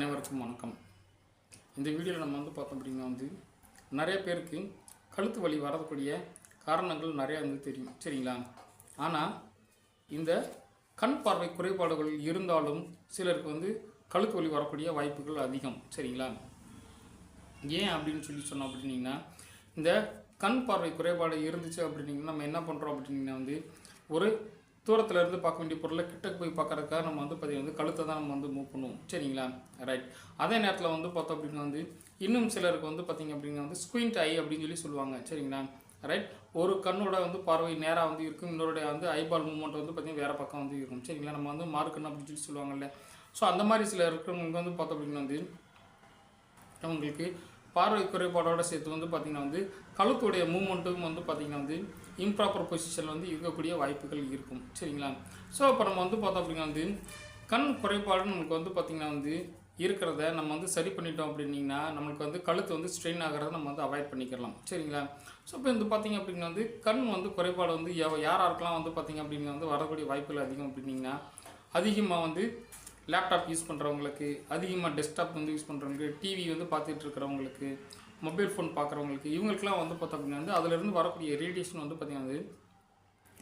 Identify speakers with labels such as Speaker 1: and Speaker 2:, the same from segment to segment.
Speaker 1: அனைவருக்கும் வணக்கம். இந்த வீடியோவில் நம்ம வந்து பார்த்தோம் அப்படின்னா வந்து நிறைய பேருக்கு கழுத்து வலி வரக்கூடிய காரணங்கள் நிறையா வந்து தெரியும். சரிங்களா? ஆனால் இந்த கண் பார்வை குறைபாடுகள் இருந்தாலும் சிலருக்கு வந்து கழுத்து வலி வரக்கூடிய வாய்ப்புகள் அதிகம். சரிங்களா? ஏன் அப்படின்னு சொல்லி சொன்னோம் அப்படின்னீங்கன்னா இந்த கண் பார்வை குறைபாடு இருந்துச்சு அப்படின்னீங்கன்னா நம்ம என்ன பண்ணுறோம் அப்படின்னீங்கன்னா வந்து ஒரு தூரத்தில் இருந்து பார்க்க வேண்டிய பொருளை கிட்டக்கு போய் பார்க்கறதுக்காக நம்ம வந்து பார்த்தீங்கன்னா வந்து கழுத்தை தான் நம்ம வந்து மூவ் பண்ணுவோம். சரிங்களா? ரைட் அதே நேரத்தில் வந்து பார்த்தோம் அப்படின்னா வந்து இன்னும் சிலருக்கு வந்து பார்த்திங்க அப்படின்னா வந்து ஸ்குயின்ட் ஐ அப்படின்னு சொல்லி சொல்லுவாங்க. சரிங்களா? ரைட் ஒரு கண்ணோட வந்து பார்வை நேராக வந்து இருக்கும். இன்னொருடைய வந்து ஐபால் மூவ்மெண்ட் வந்து பார்த்திங்கன்னா வேறு பக்கம் வந்து இருக்கும். சரிங்களா? நம்ம வந்து மார்க்கன் அப்படின்னு சொல்லி சொல்லுவாங்கல்ல. ஸோ அந்த மாதிரி சில இருக்கிறவங்களுக்கு வந்து பார்த்தோம் அப்படின்னா வந்து அவங்களுக்கு பார்வை குறைபாடோடு சேர்த்து வந்து பார்த்திங்கன்னா வந்து கழுத்துடைய மூமெண்ட்டும் வந்து பார்த்திங்கன்னா வந்து இம்ப்ராப்பர் பொசிஷனில் வந்து இருக்கக்கூடிய வாய்ப்புகள் இருக்கும். சரிங்களா? ஸோ அப்போ நம்ம வந்து பார்த்தோம் அப்படின்னா வந்து கண் குறைபாடு நமக்கு வந்து பார்த்திங்கன்னா வந்து இருக்கிறத நம்ம வந்து சரி பண்ணிட்டோம் அப்படின்னீங்கன்னா நம்மளுக்கு வந்து கழுத்து வந்து ஸ்ட்ரெயின் ஆகிறத நம்ம வந்து அவாய்ட் பண்ணிக்கலாம். சரிங்களா? ஸோ இப்போ வந்து பார்த்திங்க அப்படின்னா வந்து கண் வந்து குறைபாடு வந்து யாராருக்கெல்லாம் யார் வந்து பார்த்திங்க அப்படின்னா வந்து வரக்கூடிய வாய்ப்புகள் அதிகம் அப்படின்னீங்கன்னா அதிகமாக வந்து லேப்டாப் யூஸ் பண்ணுறவங்களுக்கு அதிகமாக டெஸ்க்டாப் வந்து யூஸ் பண்ணுறவங்களுக்கு டிவி வந்து பார்த்துட்டு இருக்கிறவங்களுக்கு மொபைல் ஃபோன் பார்க்குறவங்களுக்கு இவங்களுக்குலாம் வந்து பார்த்தோம் அப்படின்னா வந்து அதிலிருந்து வரக்கூடிய ரேடியேஷன் வந்து பார்த்திங்கன்னா வந்து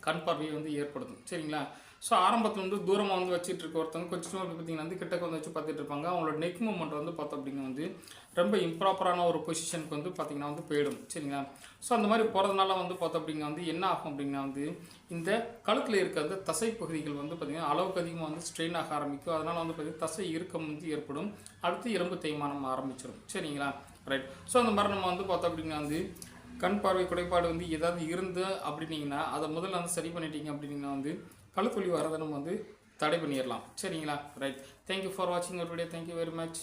Speaker 1: கண் பார்வையை வந்து ஏற்படுத்தும். சரிங்களா? ஸோ ஆரம்பத்தில் வந்து தூரமாக வந்து வச்சுட்டு இருக்க ஒருத்தவங்க கொஞ்சம் தூரம் பார்த்தீங்கன்னா வந்து கிட்டக்க வந்து வச்சு பார்த்துட்டு இருப்பாங்க. அவங்களோட நெக் மூமெண்ட் வந்து பார்த்தோம் அப்படின்னா வந்து ரொம்ப இம்ப்ராப்பரான ஒரு பொசிஷனுக்கு வந்து பார்த்திங்கன்னா வந்து போயிடும். சரிங்களா? ஸோ அந்த மாதிரி போகிறதுனால வந்து பார்த்தோம் அப்படின்னா வந்து என்ன ஆகும் அப்படின்னா வந்து இந்த கழுத்தில் இருக்க அந்த தசை பகுதிகள் வந்து பார்த்திங்கன்னா அளவுக்கு அதிகமாக வந்து ஸ்ட்ரெயின் ஆக ஆரம்பிக்கும். அதனால் வந்து பார்த்திங்கன்னா தசை இறுக்கம் வந்து ஏற்படும். அடுத்து எலும்பு தேய்மானம் ஆரம்பிச்சிடும் சரிங்களா? ரைட் ஸோ அந்த மாதிரி நம்ம வந்து பார்த்தோம் அப்படின்னா வந்து கண் பார்வை குறைபாடு வந்து ஏதாவது இருந்து அப்படின்னீங்கன்னா அதை முதல்ல வந்து சரி பண்ணிட்டீங்க அப்படின்னீங்கன்னா வந்து கழுத்தொழி வரதனம் வந்து தடை பண்ணிடலாம். சரிங்களா? ரைட் தேங்க்யூ ஃபார் வாட்சிங் ஒரு வீடியோ தேங்க்யூ வெரி மச்